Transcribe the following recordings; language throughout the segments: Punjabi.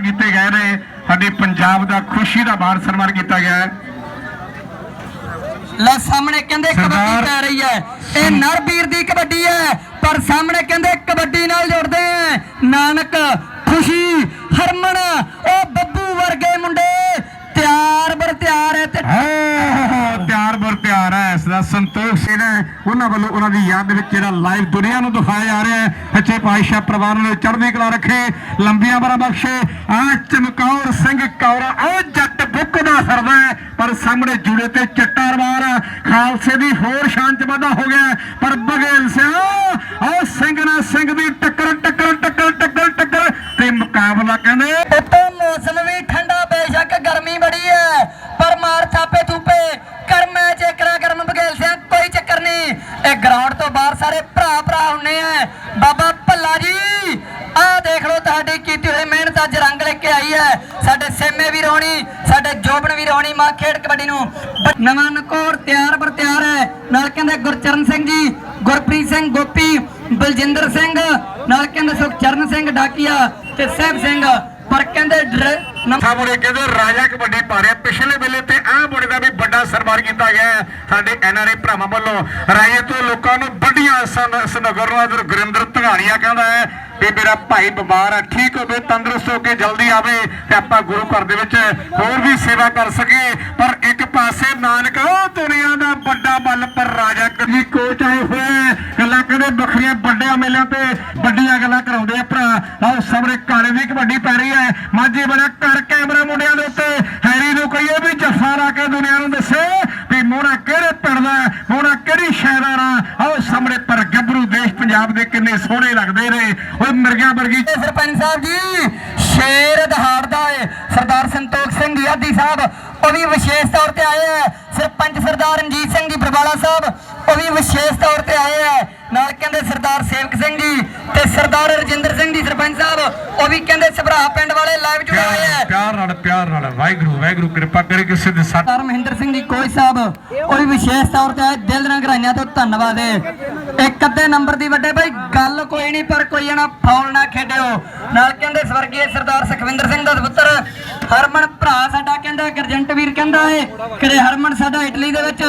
ਕੀਤੇ ਗਏ ਨੇ। ਸਾਡੇ ਪੰਜਾਬ ਦਾ ਖੁਸ਼ੀ ਦਾ ਮਾਣ ਸਨਮਾਨ ਕੀਤਾ ਗਿਆ ਹੈ। ਲੈ ਸਾਹਮਣੇ ਕਹਿੰਦੇ ਕਬੱਡੀ ਪੈ ਰਹੀ ਹੈ। ਇਹ ਨਰਬੀਰ ਦੀ ਕਬੱਡੀ ਹੈ ਪਰ ਸਾਹਮਣੇ ਕਹਿੰਦੇ ਕਬੱਡੀ ਨਾਲ ਜੁੜਦੇ ਆ ਨਾਨਕ ਖੁਸ਼ੀ ਹਰਮਨ ਉਹ ਬੱਬੂ ਵਰਗੇ ਮੁੰਡੇ ਤਿਆਰ ਬਰ ਤਿਆਰ ਹੈ ਤੇ ਆਹ, ਤਿਆਰ ਬਰ ਤਿਆਰ ਹੈ ਇਸ ਦਾ ਹੈ ਉਹਨਾਂ ਵੱਲੋਂ ਉਹਨਾਂ ਦੀ ਯਾਦ ਦੇ ਵਿੱਚ ਜਿਹੜਾ ਲਾਈਵ ਦੁਨੀਆ ਨੂੰ ਦਿਖਾਇਆ ਜਾ ਰਿਹਾ ਹੈ। ਸੱਚੇ ਪਾਤਸ਼ਾਹ ਪਰਿਵਾਰ ਨੂੰ ਚੜ੍ਹਦੀ ਕਲਾ ਰੱਖੇ। ਲੰਬੀਆਂ ਬਰਾ ਬਖਸ਼ੇ। ਆ ਚਮਕੌਰ ਸਿੰਘ ਕੌਰਾ ਉਹ ਜੱਟ ਬੁੱਕ ਦਾ ਸਰਦਾ ਹੈ। ਪਰ ਸਾਹਮਣੇ ਜੁੜੇ ਤੇ ਚੱਟਾ ਰਵਾਰ ਖਾਲਸੇ ਦੀ ਹੋਰ ਸ਼ਾਨ ਚ ਵਾਧਾ ਹੋ ਗਿਆ। ਪਰ ਬਗੇਲ ਸਿਆ ਉਹ ਸਿੰਘ ਨਾਲ ਸਿੰਘ ਦੀ ਟੱਕਰ ਟੱਕਰ ਟੱਕਰ ਟੱਕਰ ਟੱਕਰ ਤੇ ਮੁਕਾਬਲਾ ਕਹਿੰਦੇ ਉੱਤੋਂ ਮੌਸਮ ਵੀ ਠੰਡਾ ਬੇਸ਼ੱਕ ਗਰਮੀ ਬੜੀ ਹੈ ਪਰ ਮਾਰ ਥਾਪੇ ਥੂਪੇ ਕਰ ਮੈਂ ਚੇਕਰਾ ਗਰਮ ਬਗੇਲ ਸਿਆ ਕੋਈ ਚੱਕਰ ਨਹੀਂ ਇਹ ਗਰਾਊਂਡ ਤੋਂ ਬਾਹਰ ਸਾਰੇ ਭਰਾ ਭਰਾ ਹੁੰਨੇ ਆ। ਬਾਬਾ ਭੱਲਾ ਜੀ, ਆਹ ਦੇਖ ਲਓ ਤੁਹਾਡੀ ਕੀਤੀ ਹੋਈ ਮਿਹਨਤ, ਅੱਜ ਰੰਗ ਲੈ ਕੇ ਆਈ ਹੈ। ਸਾਡੇ ਸੇਮੇ ਵੀ ਰੋਣੀ, ਸਾਡੇ ਜੋਬਨ ਵੀ ਰੋਣੀ, ਮਾਂ ਖੇਡ ਕਬੱਡੀ ਨੂੰ। ਨਵਾਂ ਨਕੋਰ ਤਿਆਰ ਬਰ ਤਿਆਰ ਹੈ। ਨਾਲ ਕਹਿੰਦੇ ਗੁਰਚਰਨ ਸਿੰਘ ਜੀ, ਗੁਰਪ੍ਰੀਤ ਸਿੰਘ ਗੋਪੀ, ਬਲਜਿੰਦਰ ਸਿੰਘ, ਨਾਲ ਕਹਿੰਦੇ ਸੁਖਚਰਨ ਸਿੰਘ ਡਾਕੀਆ ਤੇ ਸਹਿਬ ਸਿੰਘ। ਪਰ ਕਹਿੰਦੇ ਡਰ- ਨੰਬਰ ਕਹਿੰਦੇ ਰਾਜਾ ਕਬੱਡੀ ਪਾ ਰਿਹਾ। ਪਿਛਲੇ ਵੇਲੇ ਤੇ ਆਹ ਮੁੰਡੇ ਦਾ ਵੀ ਵੱਡਾ ਸਨਮਾਨ ਕੀਤਾ ਗਿਆ ਸਾਡੇ ਐਨਆਰਆਈ ਭਰਾਵਾਂ ਵੱਲੋਂ। ਰਾਜੇ ਤੋਂ ਲੋਕਾਂ ਨੂੰ ਵੱਡੀਆਂ ਸਨਗਰ ਨੂੰ ਗੁਰਿੰਦਰ ਧਗਾਣੀਆਂ ਕਹਿੰਦਾ ਹੈ ਵੀ ਮੇਰਾ ਭਾਈ ਬਿਮਾਰ ਹੈ, ਠੀਕ ਹੋਵੇ, ਤੰਦਰੁਸਤ ਹੋ ਕੇ ਜਲਦੀ ਆਵੇ ਤੇ ਆਪਾਂ ਗੁਰੂ ਘਰ ਦੇ ਵਿੱਚ ਹੋਰ ਵੀ ਸੇਵਾ ਕਰ ਸਕੀਏ। ਪਰ ਇੱਕ ਪਾਸੇ ਨਾਨਕ, ਉਹ ਦੁਨੀਆ ਦਾ ਵੱਡਾ ਬਲ, ਪਰ ਰਾਜਾ ਕਦੀ ਕੋਚ ਆਏ ਹੋਏ ਗੱਲਾਂ ਕਹਿੰਦੇ ਵੱਖਰੀਆਂ ਵੱਡਿਆਂ ਮੇਲਿਆਂ ਤੇ ਵੱਡੀਆਂ ਗੱਲਾਂ ਕਰਾਉਂਦੇ ਆ ਭਰਾ। ਆਹ ਸਾਹਮਣੇ ਕਾਲੇ ਦੀ ਕਬੱਡੀ ਪੈ ਰਹੀ ਹੈ। ਮਾਝੇ ਬੜਾ ਕਰ ਕੈਮਰਾ ਮੁੰਡਿਆਂ ਦੇ ਉੱਤੇ। ਹੈਰੀ ਨੂੰ ਕਹੀਏ ਵੀ ਜੱਫਾ ਲਾ ਕੇ ਦੁਨੀਆ ਨੂੰ ਦੱਸੇ ਵੀ ਮੋਹਣਾ ਕਿਹੜੇ ਪਿੰਡ ਦਾ ਮੋਹਣਾ ਕਿਹੜੀ ਸ਼ਹਿਰ ਦਾ ਆਓ ਸਾਹਮਣੇ ਪਰ ਗੱਭਰੂ ਦੇਸ਼ ਪੰਜਾਬ ਦੇ ਕਿੰਨੇ ਸੋਹਣੇ ਲੱਗਦੇ ਨੇ। ਓਏ ਮਿਰਗਾਂ ਵਰਗੀ। ਸਰਪੰਚ ਸਾਹਿਬ ਜੀ, ਸ਼ੇਰ ਦਹਾੜਦਾ ਏ। ਸਰਦਾਰ ਸੰਤੋਖ ਸਿੰਘ ਯਾਦੀ ਸਾਹਿਬ, ਉਹ ਵੀ ਵਿਸ਼ੇਸ਼ ਤੌਰ ਤੇ ਆਏ ਹੈ ਸਰਪੰਚ ਸਰਦਾਰ ਰਣਜੀਤ ਸਿੰਘ ਜੀ ਬਰਵਾਲਾ ਸਾਹਿਬ, ਉਹ ਵੀ ਵਿਸ਼ੇਸ਼ ਤੌਰ ਤੇ ਆਏ ਹੈ ਨਾਲ ਕਹਿੰਦੇ ਸਰਦਾਰ ਸੇਵਕ ਸਿੰਘ ਜੀ ਤੇ ਸਰਦਾਰ ਰਜਿੰਦਰ ਸਿੰਘ ਜੀ ਸਰਪੰਚ ਸਾਹਿਬ ਉਹ ਵੀ ਕਹਿੰਦੇ ਸਭਰਾ ਪਿੰਡ ਵਾਲੇ ਲਾਈਵ ਜੁੜੇ ਹੋਏ ਹੈ ਪਿਆਰ ਨਾਲ ਪਿਆਰ ਨਾਲ ਵਾਹਿਗੁਰੂ ਵਾਹਿਗੁਰੂ ਕਿਰਪਾ ਕਰੇ ਕਿਸੇ ਦੇ ਸੱਟ ਸਰਦਾਰ ਮਹਿੰਦਰ ਸਿੰਘ ਜੀ ਕੋਚ ਸਾਹਿਬ ਉਹ ਵੀ ਵਿਸ਼ੇਸ਼ ਤੌਰ ਤੇ ਦਿਲ ਨਾਲ ਗਰਾਈਆਂ ਤੋਂ ਧੰਨਵਾਦ ਏ। ਇੱਕ ਅੱਧੇ ਨੰਬਰ ਦੀ ਵੱਡੇ ਭਾਈ ਗੱਲ ਕੋਈ ਨਹੀਂ ਪਰ ਕੋਈ ਨਾ ਫੌਲ ਨਾ ਖੇਡਿਓ। ਨਾਲ ਕਹਿੰਦੇ ਸਵਰਗੀ ਸਰਦਾਰ ਸੁਖਵਿੰਦਰ ਸਿੰਘ ਦਾ ਪੁੱਤਰ ਹਰਮਨ ਭਰਾ ਸਾਡਾ ਕਹਿੰਦਾ ਗਰਜੰਟ ਵੀਰ ਕਹਿੰਦਾ ਏ ਕਿ ਹਰਮਨ ਸਾਡਾ ਇਟਲੀ ਦੇ ਵਿੱਚ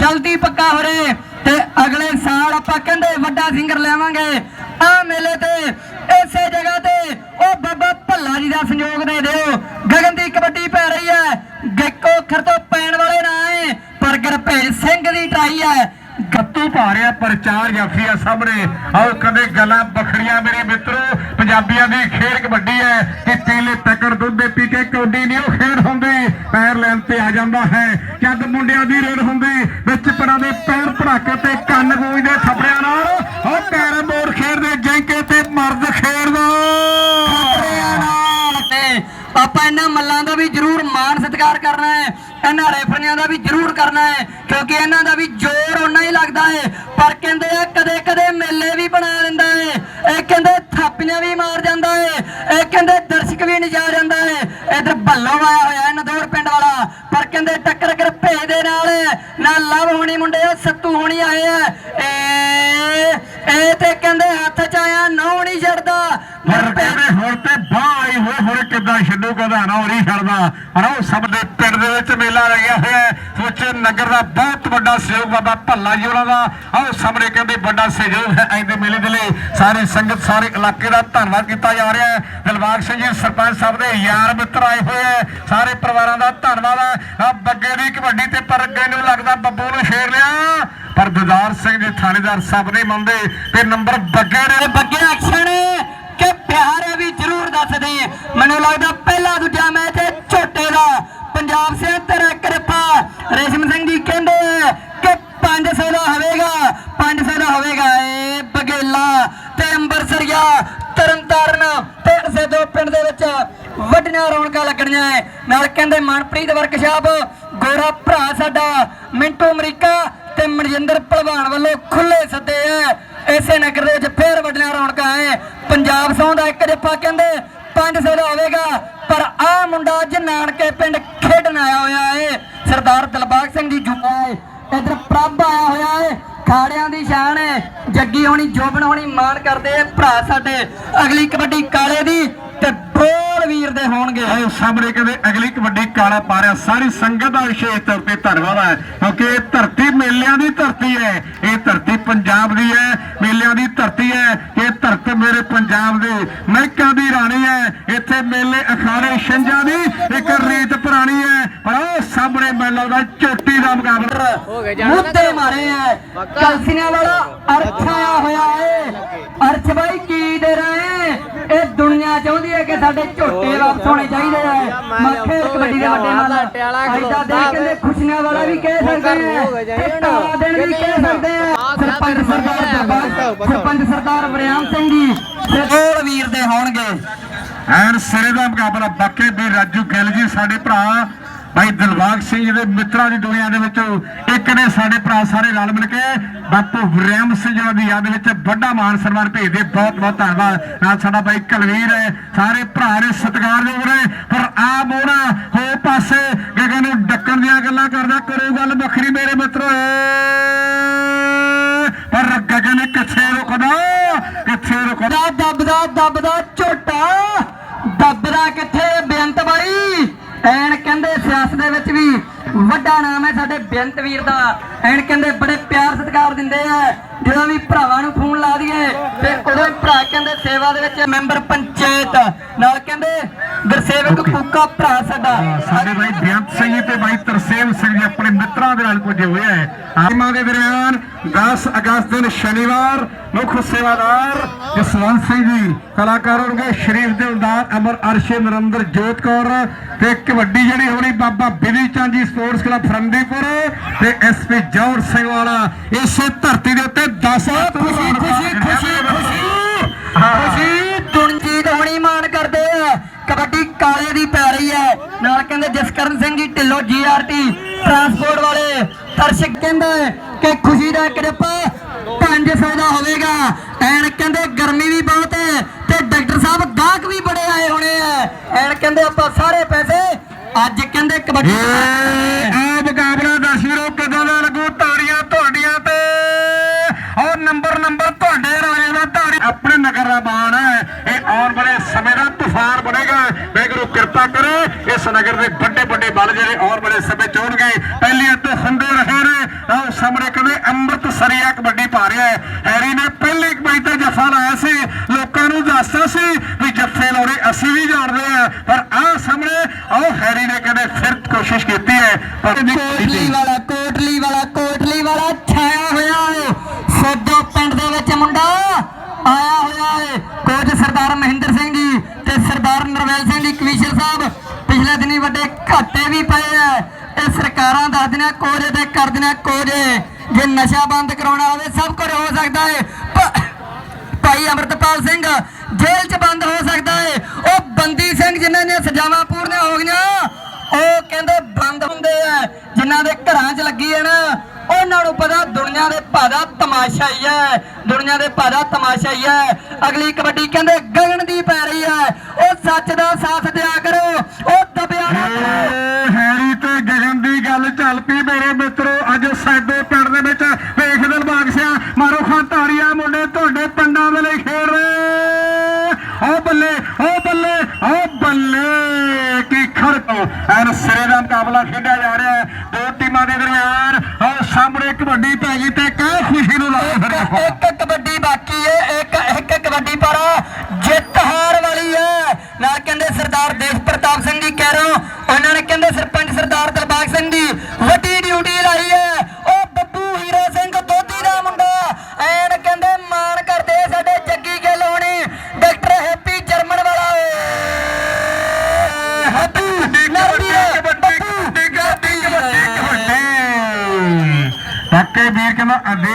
ਜਲਦੀ ਪੱਕਾ ਹੋ ਰੇ ਤੇ ਅਗਲੇ ਆਪਾਂ ਕਹਿੰਦੇ ਵੱਡਾ ਸਿੰਗਰ ਲਿਆਵਾਂਗੇ। ਆ ਮੇਲੇ ਤੇ, ਇਸੇ ਜਗ੍ਹਾ ਤੇ, ਉਹ ਬਾਬਾ ਭੱਲਾ ਜੀ ਦਾ ਸੰਯੋਗ ਦੇ ਦਿਓ। ਗਗਨ ਦੀ ਕਬੱਡੀ ਪੈ ਰਹੀ ਹੈ। ਗੱਕੋ ਅੱਖਰ ਤੋਂ ਪੈਣ ਵਾਲੇ ਨਾ ਏ ਪਰ ਗੁਰਭੇਜ ਸਿੰਘ ਦੀ ਟਰਾਈ ਹੈ। ਗੱਤੂ ਪਾ ਪ੍ਰਚਾਰ ਜਾਫੀ ਸਾਹਮਣੇ। ਆਓ ਕਦੇ ਗੱਲਾਂ ਬਖੜੀਆਂ ਮੇਰੇ ਮਿੱਤਰੋ। ਪੰਜਾਬੀਆਂ ਦੀ ਖੇਡ ਕਬੱਡੀ ਹੈ ਕਿ ਤੇਲੇ ਤਕੜ ਦੁੱਧ ਦੇ ਪੀ ਕੇ ਕੌਡੀ ਨਹੀਂ ਉਹ ਖੇਡ ਹੁੰਦੀ। ਪੈਰ ਲੈਣ ਤੇ ਆ ਜਾਂਦਾ ਹੈ। ਜਦ ਮੁੰਡਿਆਂ ਦੀ ਰੇਡ ਹੁੰਦੀ, ਵਿੱਚ ਪਰਾਂ ਦੇ ਪੈਰ ਭੜਾਕੇ ਤੇ ਕੰਨ ਗੂੰਜਦੇ ਆਪਾਂ ਇਹਨਾਂ ਮੱਲਾਂ ਦਾ ਵੀ ਜ਼ਰੂਰ ਮਾਣ ਸਤਿਕਾਰ ਕਰਨਾ ਹੈ, ਇਹਨਾਂ ਰੈਫਰੀਆਂ ਦਾ ਵੀ ਜ਼ਰੂਰ ਕਰਨਾ ਹੈ, ਕਿਉਂਕਿ ਇਹਨਾਂ ਦਾ ਵੀ ਜ਼ੋਰ ਓਨਾ ਹੀ ਲੱਗਦਾ ਹੈ। ਪਰ ਕਹਿੰਦੇ ਆ ਕਦੇ ਕਦੇ ਮੇਲੇ ਵੀ ਬਣਾ ਦਿੰਦਾ ਹੈ, ਇਹ ਕਹਿੰਦੇ ਥਾਪੀਆਂ ਵੀ ਮਾਰ ਜਾਂਦਾ ਹੈ, ਇਹ ਕਹਿੰਦੇ ਦਰਸ਼ਕ ਵੀ ਨਜਾ ਜਾਂਦਾ ਹੈ। ਇਧਰ ਭੱਲੋ ਆਇਆ ਹੋਇਆ ਹੈ ਨਦੌਰ ਪਿੰਡ ਵਾਲਾ, ਪਰ ਕਹਿੰਦੇ ਟੱਕਰ ਕਰ ਭੇਜ ਦੇ ਨਾਲ, ਨਾ ਲਵ ਹੋਣੀ ਮੁੰਡੇ ਸੱਤੂ ਹੋਣੀ ਆਏ ਆ। ਇਹ ਇਹ ਤੇ ਕਹਿੰਦੇ ਹੱਥ ਚ ਆਇਆ ਨੌ ਨਹੀਂ ਛੱਡਦਾ ਹੁਣ ਕਹਿੰਦੇ ਹੁਣ ਤੇ ਬਾਹ ਆਈ ਹੋਏ ਹੁਣ ਕਿੱਦਾਂ ਛੱਡੂ ਕਦਾ ਨਾ ਨਹੀਂ ਛੱਡਦਾ ਹਰੋ ਸਭ ਦੇ ਪਿੰਡ ਦੇ ਵਿੱਚ ਮੇਲਾ ਲੱਗਿਆ ਹੋਇਆ ਸੋਚੇ ਨਗਰ ਦਾ ਬਹੁਤ ਵੱਡਾ ਸਹਿਯੋਗ ਬਾਬਾ ਭੱਲਾ ਜੀ ਉਹਨਾਂ ਦਾ। ਆਓ ਸਾਹਮਣੇ ਕਹਿੰਦੇ ਵੱਡਾ ਸਹਿਯੋਗ ਹੈ ਅੱਜ ਮੇਲੇ ਦੇ ਲਈ। ਸਾਰੀ ਸੰਗਤ, ਸਾਰੇ ਇਲਾਕੇ ਦਾ ਧੰਨਵਾਦ ਕੀਤਾ ਜਾ ਰਿਹਾ ਹੈ। ਦਿਲਬਾਗ ਸਿੰਘ ਜੀ, ਸਰਪੰਚ ਸਾਹਿਬ ਦੇ ਯਾਰ ਮਿੱਤਰ ਆਏ ਹੋਏ ਹੈ। ਸਾਰੇ ਪਰਿਵਾਰਾਂ ਦਾ ਧੰਨਵਾਦ ਹੈ। ਆ ਬੱਗੇ ਦੀ ਕਬੱਡੀ ਤੇ ਪਰ ਅੱਗੇ ਨੂੰ ਲੱਗਦਾ ਬੱਬੂ ਨੂੰ ਛੇੜ ਲਿਆ। ਪਰ ਦਿਦਾਰ ਸਿੰਘ ਜੀ, ਥਾਣੇਦਾਰ ਸਾਹਿਬ ਨਹੀਂ ਮੰਨਦੇ। ਤੇ ਨੰਬਰ ਬੱਗੇ ਨੇ ਬੱਗੇ ਐਕਸ਼ਨ। ਜ਼ਰੂਰ ਮੈਨੂੰ ਲੱਗਦਾ ਪਹਿਲਾ ਦੂਜਾ ਮੈਚ ਹੈ ਝੋਟੇ ਦਾ। ਪੰਜਾਬ ਸੇ ਤੇਰਾ ਕਿਰਪਾ। ਰੇਸ਼ਮ ਸਿੰਘ ਜੀ ਕਹਿੰਦੇ ਕਿ 500 ਦਾ ਹੋਵੇਗਾ 500 ਦਾ ਹੋਵੇਗਾ ਏ ਬਗੇਲਾ। ਤੇ ਅੰਬਰਸਰੀਆ ਤਰਨਤਾਰਨ। ਤੇ ਅਸੇ ਦੋ ਪਿੰਡ ਦੇ ਵਿੱਚ ਵੱਡੀਆਂ ਰੌਣਕਾਂ ਲੱਗਣੀਆਂ ਐ ਨਾਲ ਕਹਿੰਦੇ ਮਨਪ੍ਰੀਤ ਵਰਕਸ਼ਾਪ, ਗੋਰਾ ਭਰਾ ਸਾਡਾ, ਮਿੰਟੂ ਅਮਰੀਕਾ ਤੇ ਮਨਜਿੰਦਰ ਭਲਵਾਨ ਵੱਲੋਂ ਖੁੱਲੇ ਸੱਦੇ ਐ ਇਸੇ ਨਗਰ ਦੇ ਵਿੱਚ ਫੇਰ ਵੱਡੀਆਂ ਰੌਣਕਾਂ ਐ ਪੰਜਾਬ ਸੌਂ ਦਾ ਇੱਕ ਜੱਫਾ ਕਹਿੰਦੇ 500 ਦਾ ਹੋਵੇਗਾ ਪਰ ਆ ਮੁੰਡਾ ਅੱਜ ਨਾਨਕੇ ਪਿੰਡ ਖੇਡਣ ਆਇਆ ਹੋਇਆ ਏ। ਸਰਦਾਰ ਦਿਲਬਾਗ ਸਿੰਘ ਜੀ ਜੁੱਤਾ ਏ। ਇਧਰ ਪ੍ਰਭ ਆਇਆ ਹੋਇਆ ਏ। ਖਾੜਿਆਂ ਦੀ ਸ਼ਾਨ ਏ। ਜੱਗੀ ਹੋਣੀ, ਜੋਬਨ ਹੋਣੀ ਮਾਣ ਕਰਦੇ ਏ। ਭਰਾ ਸਾਡੇ, ਅਗਲੀ ਕਬੱਡੀ ਕਾਲੇ ਦੀ ਤੇ ਹੋਣਗੇ ਆਓ ਸਾਹਮਣੇ ਕਹਿੰਦੇ ਅਗਲੀ ਕਬੱਡੀ ਕਾਲਾ ਪਾ ਰਿਹਾ ਸਾਰੀ ਸੰਗਤ ਦਾ ਵਿਸ਼ੇਸ਼ ਤੌਰ ਤੇ ਧੰਨਵਾਦ ਹੈ ਕਿਉਂਕਿ ਇਹ ਧਰਤੀ ਮੇਲਿਆਂ ਦੀ ਧਰਤੀ ਹੈ ਇਹ ਧਰਤੀ ਪੰਜਾਬ ਦੀ ਹੈ ਮੇਲਿਆਂ ਦੀ ਧਰਤੀ ਹੈ ਇਹ ਧਰਤ ਮੇਰੇ ਪੰਜਾਬ ਦੇ ਮਹਿਕਾਂ ਦੀ ਰਾਣੀ ਹੈ ਇੱਥੇ ਮੇਲੇ ਅਖਾੜੇ ਛੰਜਾਂ ਦੀ ਇੱਕ ਰੀਤ ਪੁਰਾਣੀ ਹੈ ਪਰ ਉਹ ਸਾਹਮਣੇ ਮੇਲਾ ਦਾ ਚੋਟੀ ਦਾ ਮੁਕਾਬਲਾ। ਮੁੱਦੇ ਮਾਰੇ ਐ ਕਲਸੀਆਂ ਵਾਲਾ ਅਰਥ ਆਇਆ ਹੋਇਆ ਏ ਅਰਥ ਬਾਈ ਕੀ ਚਾਹੁੰਦੀ ਹੈ ਕਿ ਸਾਡੇ ਝੋਟੇ ਵਾਪਸ ਹੋਣੇ ਚਾਹੀਦੇ ਐ ਮੱਥੇ ਕਬੱਡੀ ਦੇ ਵੱਡੇ ਨਾਲ। ਐਡਾ ਦੇ ਕਹਿੰਦੇ ਖੁਸ਼ੀਆਂ ਵਾਲਾ ਵੀ ਕਹਿ ਸਕਦੇ ਐ ਤੇ ਦਿਨ ਵੀ ਕਹਿ ਸਕਦੇ ਐ ਸਰਪੰਚ ਸਰਦਾਰ ਸਰਪੰਚ ਸਰਦਾਰ ਵਰਿਆਮ ਸਿੰਘ ਜੀ ਬੋਲ ਵੀਰ ਦੇ ਹੋਣਗੇ। ਐਨ ਸਿਰੇ ਦਾ ਮੁਕਾਬਲਾ ਬਾਕੇ ਵੀ ਰਾਜੂ ਗਿੱਲ ਜੀ ਸਾਡੇ ਭਰਾ ਭਾਈ ਦਿਲਬਾਗ ਸਿੰਘ ਜੀ ਦੇ ਮਿੱਤਰਾਂ ਦੀ ਦੁਨੀਆ ਦੇ ਵਿੱਚੋਂ ਇੱਕ ਨੇ ਸਾਡੇ ਭਰਾ ਸਾਰੇ ਰਲ ਮਿਲ ਕੇ ਬਾਪੂ ਵਰਿਆਮ ਸਿੰਘ ਜੀ ਦੀ ਯਾਦ ਵਿੱਚ ਵੱਡਾ ਮਾਨ ਸਨਮਾਨ ਭੇਜਦੇ ਬਹੁਤ ਬਹੁਤ ਧੰਨਵਾਦ। ਨਾਲ ਸਾਡਾ ਭਾਈ ਕਲਵੀਰ ਹੈ। ਸਾਰੇ ਭਰਾ ਨੇ ਸਤਿਕਾਰਯੋਗ ਨੇ ਪਰ ਆ ਮੋਣਾ ਹੋ ਪਾਸੇ ਗਗਨ ਨੂੰ ਡੱਕਣ ਦੀਆਂ ਗੱਲਾਂ ਕਰਦਾ ਕਰੋ ਗੱਲ ਵੱਖਰੀ ਮੇਰੇ ਮਿੱਤਰੋ। ਪਰ ਗਗਨ ਕਿੱਥੇ ਰੁਕਦਾ? ਕਿੱਥੇ ਰੁਕਦਾ? ਦੱਬਦਾ ਦੱਬਦਾ ਝੋਟਾ ਦੱਬਦਾ ਕਿੱਥੇ ਬੇਅੰਤ ਬਾਈ ਐਨ ਕਹਿੰਦੇ ਸਿਆਸਤ ਦੇ ਵਿੱਚ ਵੀ ਵੱਡਾ ਨਾਮ ਹੈ ਸਾਡੇ ਬੇਅੰਤ ਵੀਰ ਦਾ। ਐਨ ਕਹਿੰਦੇ ਬੜੇ ਪਿਆਰ ਸਤਿਕਾਰ ਦਿੰਦੇ ਆ। ਜਦੋਂ ਵੀ ਭਰਾਵਾਂ ਨੂੰ ਫੋਨ ਲਾ ਦਈਏ ਤੇ ਉਦੋਂ ਭਰਾ ਕਹਿੰਦੇ ਸੇਵਾ ਦੇ ਵਿੱਚ ਮੈਂਬਰ ਪੰਚਾਇਤ। ਨਾਲ ਕਹਿੰਦੇ ਗੁਰਸੇਵਕ ਕੂਕਾ ਭਰਾ ਸਾਡਾ। ਸਾਡੇ ਭਾਈ ਬੇਅੰਤ ਸਿੰਘ ਜੀ ਤੇ ਭਾਈ ਤਰਸੇਮ ਸਿੰਘ ਜੀ ਆਪਣੇ ਮਿੱਤਰਾਂ ਦੇ ਨਾਲ ਪੁੱਜੇ ਹੋਏ ਹੈ। ਆਮਾ ਦੇ ਦਰਮਿਆਨ 10 ਅਗਸਤ ਦਿਨ ਸ਼ਨੀਵਾਰ ਮੁੱਖ ਸੇਵਾਦਾਰ ਜਸਵੰਤ ਸਿੰਘ ਜੀ ਕਲਾਕਾਰ ਹੋਣਗੇ ਸ਼ਰੀਫ ਦਿਲਦਾਰ ਅਮਰ ਅਰਸ਼ੇ ਨਰਿੰਦਰ ਜੋਤ ਕੌਰ ਤੇ ਕਬੱਡੀ ਜਿਹੜੀ ਹੋਣੀ ਬਾਬਾ ਬਿਧੀ ਚੰਦ ਜੀ ਸਪੋਰਟਸ ਕਲੱਬ ਫਰੰਦੀਪੁਰ ਤੇ ਐਸਪੀ ਜੌਹਰ ਸਿੰਘ ਵਾਲਾ ਇਸੇ ਧਰਤੀ ਦੇ ਉੱਤੇ 10 ਖੁਸ਼ੀ ਖੁਸ਼ੀ ਖੁਸ਼ੀ ਖੁਸ਼ੀ ਖੁਸ਼ੀ ਦੁਨਜੀਤ ਹੋਣੀ ਮਾਣ ਕਰਦੇ ਆ। ਕਬੱਡੀ ਕਾਲੇ ਦੀ ਪੈ ਰਹੀ ਹੈ। ਨਾਲ ਕਹਿੰਦੇ ਜਸਕਰਨ ਸਿੰਘ ਜੀ ਢਿੱਲੋਂ ਜੀਆਰਟੀ ਟਰਾਂਸਪੋਰਟ ਵਾਲੇ। ਦਰਸ਼ਕ ਕਹਿੰਦੇ ਕਿ ਖੁਸ਼ੀ ਦਾ ਕਿਰਪਾ 500 ਦਾ ਹੋਵੇਗਾ। ਐਨ ਕਹਿੰਦੇ ਗਰਮੀ ਵੀ ਬਹੁਤ ਹੈ ਤੇ ਡਾਕਟਰ ਸਾਹਿਬ ਗਾਹਕ ਵੀ ਬੜੇ ਆਏ ਹੋਣੇ ਆ। ਐਨ ਕਹਿੰਦੇ ਆਪਾਂ ਸਾਰੇ ਪੈਸੇ ਅੱਜ ਕਹਿੰਦੇ ਕਬੱਡੀ ਇਹ ਆ। ਮੁਕਾਬਲਾ ਦੱਸ ਵੀਰੋ ਕਿਦਾਂ ਦਾ ਲੱਗੂ? ਤਾੜੀਆਂ ਤੁਹਾਡੀਆਂ ਤੇ ਔਰ ਨੰਬਰ ਨੰਬਰ ਤੁਹਾਡੇ ਰਾਜੇ ਦਾ ਧਾਰੀ ਆਪਣੇ ਨਗਰ ਦਾ ਬਾਣ ਹੈ। ਇਹ ਆਉਣ ਵਾਲੇ ਸਮੇਂ ਦਾ ਤੂਫਾਨ ਬਣੇਗਾ। ਵਾਹਿਗੁਰੂ ਕਿਰਪਾ ਕਰੇ ਇਸ ਨਗਰ ਦੇ ਵੱਡੇ ਵੱਡੇ ਬਲ ਜਿਹੜੇ ਆਉਣ ਵਾਲੇ ਸਮੇਂ ਚ ਹੋਣਗੇ ਪਹਿਲੀਆਂ ਤੋਂ ਹੁੰਦੇ ਰਹੇ ਨੇ। ਆਹ ਸਾਹਮਣੇ ਕਹਿੰਦੇ ਅੰਮ੍ਰਿਤ ਸਰੀਆ ਕਬੱਡੀ ਪਾ ਰਿਹਾ ਹੈ। ਹੈਰੀ ਨੇ ਪਹਿਲੀ ਕਬੱਡੀ ਤੇ ਜੱਫਾ ਲਾਇਆ ਸੀ। ਲੋਕਾਂ ਨੂੰ ਦੱਸਦਾ ਸੀ ਵੀ ਜੱਫੇ ਲਾਉਣੇ ਅਸੀਂ ਵੀ ਜਾਣਦੇ ਆ ਪਰ ਆਹ ਸਾਹਮਣੇ ਆਹ ਹੈਰੀ ਨੇ ਕਹਿੰਦੇ ਫਿਰ ਕੋਸ਼ਿਸ਼ ਕੀਤੀ ਹੈ। ਪਰ ਕੋਟਲੀ। ਵਾਲਾ ਕੋਟਲੀ ਵਾਲਾ ਕੋਟਲੀ ਵਾਲਾ ਛਾਇਆ ਹੋਇਆ ਏ ਸੋਦੋ ਪਿੰਡ ਦੇ ਵਿੱਚ ਮੁੰਡਾ ਆਇਆ ਹੋਇਆ ਏ ਕੋਚ ਸਰਦਾਰ ਮਹਿੰਦਰ ਸਿੰਘ ਜੀ ਤੇ ਸਰਦਾਰ ਨਰਵੈਲ ਸਿੰਘ ਜੀ ਕਮਿਸ਼ਨਰ ਸਾਹਿਬ ਪਿਛਲੇ ਦਿਨੀ ਵੱਡੇ ਘਾਟੇ ਵੀ ਪਏ ਐ ਇਹ ਸਰਕਾਰਾਂ ਦੱਸਦੀਆਂ ਕੋਜ ਤੇ ਕਰਦੀਆਂ ਕੋਜ ਜੇ ਨਸ਼ਾ ਬੰਦ ਕਰਾਉਣਾ ਹੋਵੇ ਸਭ ਕੁਝ ਹੋ ਸਕਦਾ ਏ। ਭਾਈ ਅਮਰਤਪਾਲ ਸਿੰਘ, ਜੇਲ੍ਹ 'ਚ ਬੰਦ ਹੋ ਸਕਦਾ ਹੈ ਉਹ ਬੰਦੀ ਸਿੰਘ ਜਿਨ੍ਹਾਂ ਦੀਆਂ ਸਜ਼ਾਵਾਂ ਪੂਰੀਆਂ ਹੋ ਗਈਆਂ, ਉਹ ਕਹਿੰਦੇ ਬੰਦ ਹੁੰਦੇ ਆ। ਜਿਨ੍ਹਾਂ ਦੇ ਘਰਾਂ 'ਚ ਲੱਗੀ ਹੈ ਨਾ, ਉਹਨਾਂ ਨੂੰ ਪਤਾ ਦੁਨੀਆ ਦੇ ਭਾ ਦਾ ਤਮਾਸ਼ਾ ਹੀ ਹੈ ਦੁਨੀਆ ਦੇ ਭਾ ਦਾ ਤਮਾਸ਼ਾ ਹੀ ਹੈ ਅਗਲੀ ਕਬੱਡੀ ਕਹਿੰਦੇ ਗਗਨ ਦੀ ਪੈ ਰਹੀ ਹੈ ਉਹ ਸੱਚ ਦਾ ਸਾਥ ਦਿਆ ਕਰੋ ਉਹ ਦਬਿਆ ਨਾ ਕਰੋ ਏ ਹੈਰੀ ਤੇ ਗਗਨ ਦੀ ਗੱਲ ਚੱਲ ਪਈ ਮੇਰੇ ਮਿੱਤਰੋ ਅੱਜ ਸਾਡੇ ਪਿੰਡ ਦੇ ਵਿੱਚ ਵੇਖ ਦਿਲ ਬਾਗਸਿਆ ਮਾਰੋ ਖਾਨ ਧਾਰੀਆ ਮੁੰਡੇ ਤੁਹਾਡੇ ਪਿੰਡਾਂ ਦੇ ਲਈ ਖੇਡ ਰਹੇ ਓ ਬੱਲੇ ਓ ਬੱਲੇ ਓ ਬੱਲੇ ਕੀ ਖੜਕੋ ਐਨ ਸਿਰੇ ਦਾ ਮੁਕਾਬਲਾ ਖੇਡਿਆ ਜਾ ਰਿਹਾ ਹੈ। ਦੋ ਟੀਮਾਂ ਦੇ ਦਰਮਿਆਨ, ਆਹ ਸਾਹਮਣੇ ਕਬੱਡੀ ਪੈ ਗਈ ਤੇ ਕਹਿ ਖੁਸ਼ੀ ਨੂੰ ਲਾਓ ਫਿਰ